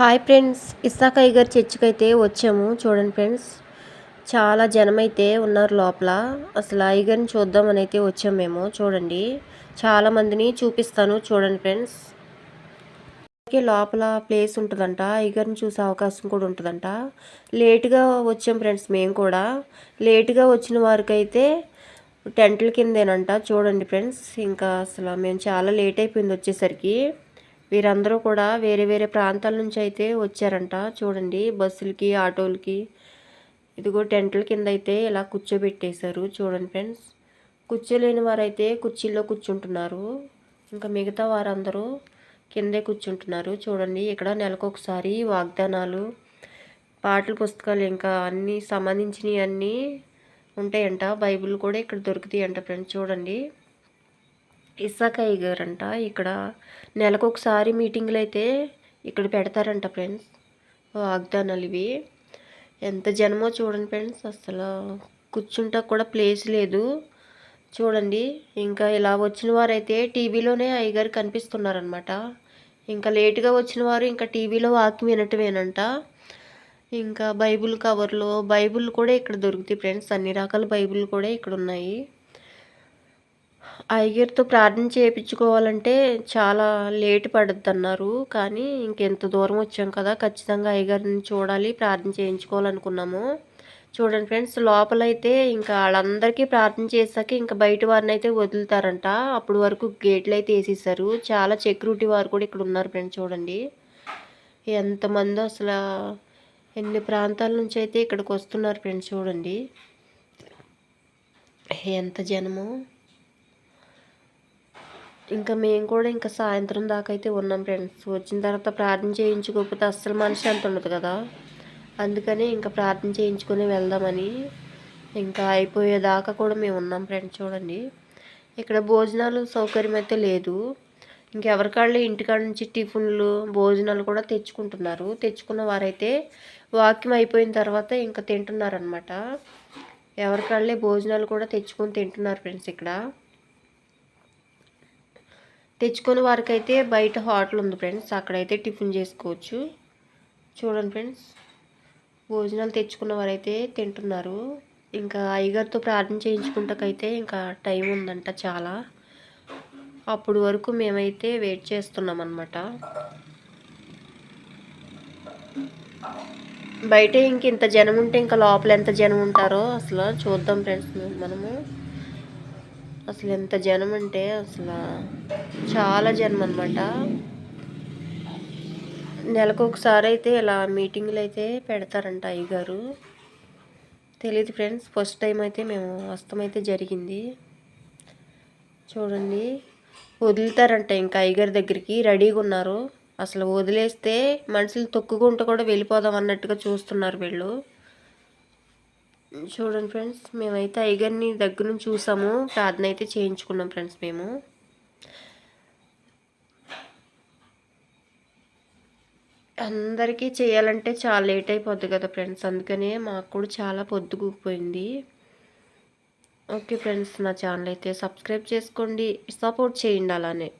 Hi friends Isaac Iger చర్చికి అయితే వచ్చాము. చూడండి ఫ్రెండ్స్ చాలా జనం అయితే ఉన్నారు లోపల. అసలు అయ్యగారిని చూద్దామని అయితే వచ్చాము మేము. చూడండి చాలా మందిని చూపిస్తాను. చూడండి ఫ్రెండ్స్ లోపల ప్లేస్ ఉంటుందంట. అయ్యగారిని చూసే అవకాశం కూడా ఉంటుందంట. లేటుగా వచ్చాం ఫ్రెండ్స్ మేము కూడా. లేటుగా వచ్చిన వారికి అయితే టెంట్ల కిందేనంట. చూడండి ఫ్రెండ్స్ ఇంకా అసలు మేము చాలా లేట్ అయిపోయింది వచ్చేసరికి. వీరందరూ కూడా వేరే వేరే ప్రాంతాల నుంచి అయితే వచ్చారంట. చూడండి బస్సులకి ఆటోలకి. ఇదిగో టెంట్ల కింద అయితే ఇలా కూర్చోబెట్టేశారు. చూడండి ఫ్రెండ్స్ కూర్చోలేని వారైతే కుర్చీల్లో కూర్చుంటున్నారు. ఇంకా మిగతా వారందరూ కిందే కూర్చుంటున్నారు. చూడండి ఇక్కడ నెలకొకసారి వాగ్దానాలు పాటల పుస్తకాలు ఇంకా అన్నీ సంబంధించినవి అన్నీ ఉంటాయంట. బైబిల్ కూడా ఇక్కడ దొరుకుతాయి అంట ఫ్రెండ్స్ చూడండి. ఇసాకయ్య గారంట ఇక్కడ నెలకు ఒకసారి మీటింగ్లు అయితే ఇక్కడ పెడతారంట ఫ్రెండ్స్ వాగ్దానాలు ఇవి. ఎంత జనమో చూడండి ఫ్రెండ్స్ అసలు కూర్చుంటా కూడా ప్లేస్ లేదు. చూడండి ఇంకా ఇలా వచ్చిన వారైతే టీవీలోనే అయ్యగారు కనిపిస్తున్నారనమాట ఇంకా లేటుగా వచ్చిన వారు ఇంకా టీవీలో వాకి వినటమేనంట. ఇంకా బైబుల్ కవర్లో బైబుల్ కూడా ఇక్కడ దొరుకుతాయి ఫ్రెండ్స్ అన్ని రకాల బైబుల్ కూడా ఇక్కడ ఉన్నాయి. అయ్యగారితో ప్రార్థన చేయించుకోవాలంటే చాలా లేట్ పడుద్ది అన్నారు కానీ ఇంకెంత దూరం వచ్చాం కదా ఖచ్చితంగా అయ్యగారిని చూడాలి ప్రార్థన చేయించుకోవాలనుకున్నాము. చూడండి ఫ్రెండ్స్ లోపలైతే ఇంకా వాళ్ళందరికీ ప్రార్థన చేశాక ఇంకా బయట వారిని అయితే వదులుతారంట. అప్పుడు వరకు గేట్లు అయితే వేసేసారు చాలా సెక్యూరిటీ వారు కూడా ఇక్కడ ఉన్నారు ఫ్రెండ్స్ చూడండి. ఎంతమంది అసలు ఎన్ని ప్రాంతాల నుంచి అయితే ఇక్కడికి వస్తున్నారు ఫ్రెండ్స్ చూడండి. ఎంత జనము. ఇంకా మేము కూడా ఇంకా సాయంత్రం దాకా అయితే ఉన్నాం ఫ్రెండ్స్. వచ్చిన తర్వాత ప్రార్థన చేయించుకోకపోతే అస్సలు మనిషి అంత ఉండదు కదా. అందుకని ఇంకా ప్రార్థన చేయించుకొని వెళ్దామని ఇంకా అయిపోయేదాకా కూడా మేము ఉన్నాం ఫ్రెండ్స్ చూడండి. ఇక్కడ భోజనాలు సౌకర్యం అయితే లేదు. ఇంకెవరికాళ్ళు ఇంటికాడ నుంచి టిఫిన్లు భోజనాలు కూడా తెచ్చుకుంటున్నారు. తెచ్చుకున్న వారైతే వాక్యం అయిపోయిన తర్వాత ఇంకా తింటున్నారనమాట ఎవరికాళ్ళే భోజనాలు కూడా తెచ్చుకొని తింటున్నారు ఫ్రెండ్స్ ఇక్కడ. తెచ్చుకొని వారికైతే బయట హోటల్ ఉంది ఫ్రెండ్స్ అక్కడైతే టిఫిన్ చేసుకోవచ్చు. చూడండి ఫ్రెండ్స్ భోజనాలు తెచ్చుకున్న వారైతే తింటున్నారు. ఇంకా అయ్యగారితో ప్రార్థన చేయించుకుంటకైతే ఇంకా టైం ఉందంట చాలా. అప్పుడు వరకు మేమైతే వెయిట్ చేస్తున్నాం అనమాట బయట ఇంక ఇంత జనం ఉంటే ఇంకా లోపల ఎంత జనం ఉంటారో అసలు చూద్దాం ఫ్రెండ్స్ మనము. అసలు ఎంత జనం అంటే అసలు చాలా జనం అనమాట నెలకు ఒకసారి అయితే ఇలా మీటింగ్లు అయితే పెడతారంట అయ్యగారు. తెలియదు ఫ్రెండ్స్ ఫస్ట్ టైం అయితే మేము వస్తామైతే జరిగింది. చూడండి వదులుతారంట ఇంకా అయ్యగారి దగ్గరికి రెడీగా ఉన్నారు. అసలు వదిలేస్తే మనుషులు తొక్కుకుంటూ కూడా వెళ్ళిపోదాం అన్నట్టుగా చూస్తున్నారు వీళ్ళు. చూడండి ఫ్రెండ్స్ మేమైతే ఐగర్ని దగ్గర నుంచి చూసాము. ప్రార్థన అయితే చేయించుకున్నాం ఫ్రెండ్స్ మేము. అందరికీ చేయాలంటే చాలా లేట్ అయిపోద్ది కదా ఫ్రెండ్స్ అందుకనే మాకు కూడా చాలా పొద్దుకుపోయింది ఓకే ఫ్రెండ్స్ నా ఛానల్ అయితే సబ్స్క్రైబ్ చేసుకోండి సపోర్ట్ చేయండి అలానే.